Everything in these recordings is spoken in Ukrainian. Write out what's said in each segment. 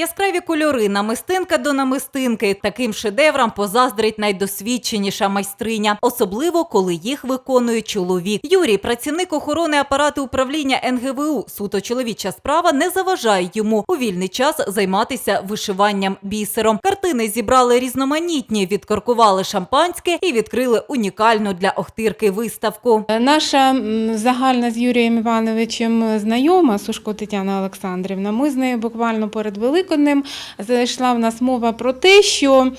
Яскраві кольори, намистинка до намистинки. Таким шедеврам позаздрить найдосвідченіша майстриня, особливо коли їх виконує чоловік. Юрій, працівник охорони апарату управління НГВУ, суто чоловіча справа не заважає йому у вільний час займатися вишиванням бісером. Картини зібрали різноманітні, відкоркували шампанське і відкрили унікальну для Охтирки виставку. Наша загальна з Юрієм Івановичем знайома Сушко Тетяна Олександрівна. Ми з нею буквально перед Великоднем зайшла в нас мова про те, що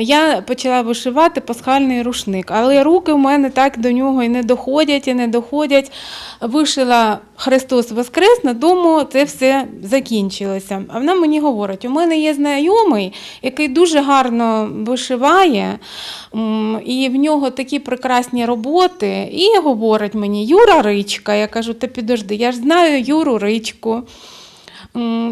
я почала вишивати пасхальний рушник, але руки в мене так до нього і не доходять, і не доходять. Вишила Христос Воскрес, на дому це все закінчилося. А вона мені говорить: у мене є знайомий, який дуже гарно вишиває, і в нього такі прекрасні роботи. І говорить мені Юра Ричка. Я кажу, та підожди, я ж знаю Юру Ричку.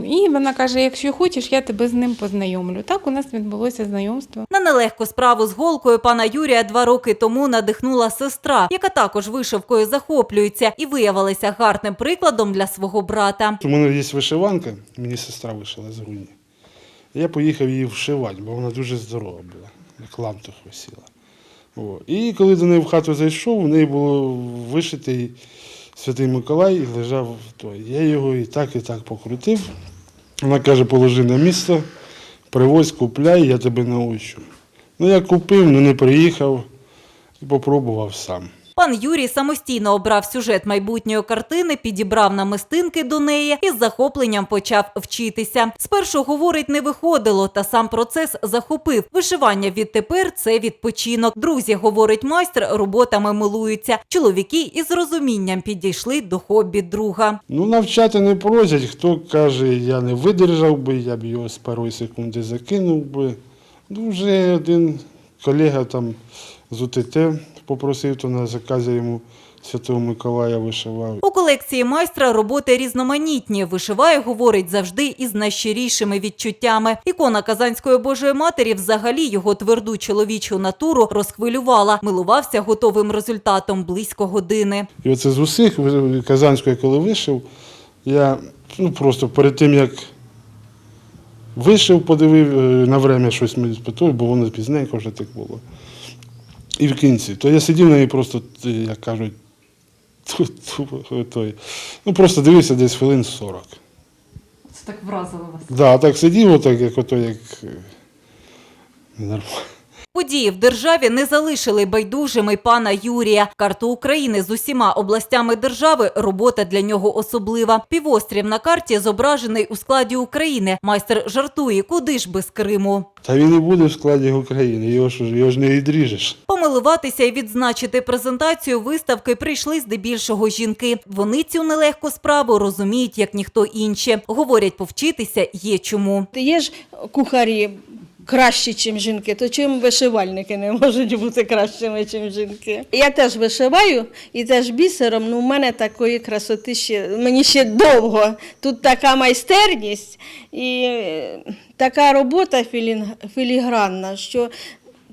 І вона каже: якщо хочеш, я тебе з ним познайомлю. Так у нас відбулося знайомство. На нелегку справу з голкою пана Юрія два роки тому надихнула сестра, яка також вишивкою захоплюється і виявилася гарним прикладом для свого брата. У мене є вишиванка, мені сестра вишила з грудні. Я поїхав її вшивати, бо вона дуже здорова була, як лантух висіла. О. І коли до неї в хату зайшов, в неї було вишитий Святий Миколай лежав той. Я його і так, і так покрутив. Вона каже, положи на місце, привозь, купляй, я тебе научу. Ну, я купив, але не приїхав і попробував сам. Пан Юрій самостійно обрав сюжет майбутньої картини, підібрав намистинки до неї і з захопленням почав вчитися. Спершу говорить, не виходило, та сам процес захопив. Вишивання відтепер це відпочинок. Друзі, говорить майстер, роботами милуються. Чоловіки із розумінням підійшли до хобі друга. Ну, навчати не просять. Хто каже, я не видержав би, я б його з першої секунди закинув би. Ну, вже один колега там з УТТ попросив, то на заказі йому Святого Миколая вишивав. У колекції майстра роботи різноманітні. Вишиває, говорить, завжди із найщирішими відчуттями. Ікона Казанської Божої Матері взагалі його тверду чоловічу натуру розхвилювала. Милувався готовим результатом близько години. І оце з усіх Казанської, коли вишив, я ну, просто перед тим, як вишив, подивив е, на время щось мені спитав, бо воно пізненько вже так було. І в кінці. То я сидів на неї просто, як кажуть, ту- ту- той, ну просто дивився десь хвилин 40. Це так вразило вас. Да, так сидів, отак, як ото, як е, нормально. Події в державі не залишили байдужими пана Юрія. Карту України з усіма областями держави робота для нього особлива. Півострів на карті зображений у складі України. Майстер жартує, куди ж без Криму. Та він і буде в складі України, його ж, його ж не відріжеш. Помилуватися і відзначити презентацію виставки прийшли здебільшого жінки. Вони цю нелегку справу розуміють, як ніхто інші. Говорять, повчитися є чому. Є ж кухарі кращі, ніж жінки, то чим вишивальники не можуть бути кращими, ніж жінки? Я теж вишиваю і теж бісером, ну в мене такої красоти ще мені ще довго. Тут така майстерність і е, така робота філігранна, що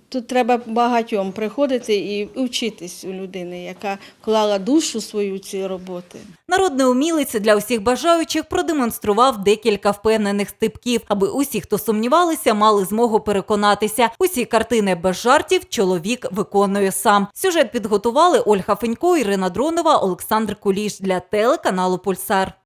тут треба багатьом приходити і вчитись у людини, яка клала душу свою в ці роботи. Народний умілець для усіх бажаючих продемонстрував декілька впевнених стипків, аби усі, хто сумнівалися, мали змогу переконатися. Усі картини без жартів чоловік виконує сам. Сюжет підготували Ольга Фенько, Ірина Дронова, Олександр Куліш для телеканалу Пульсар.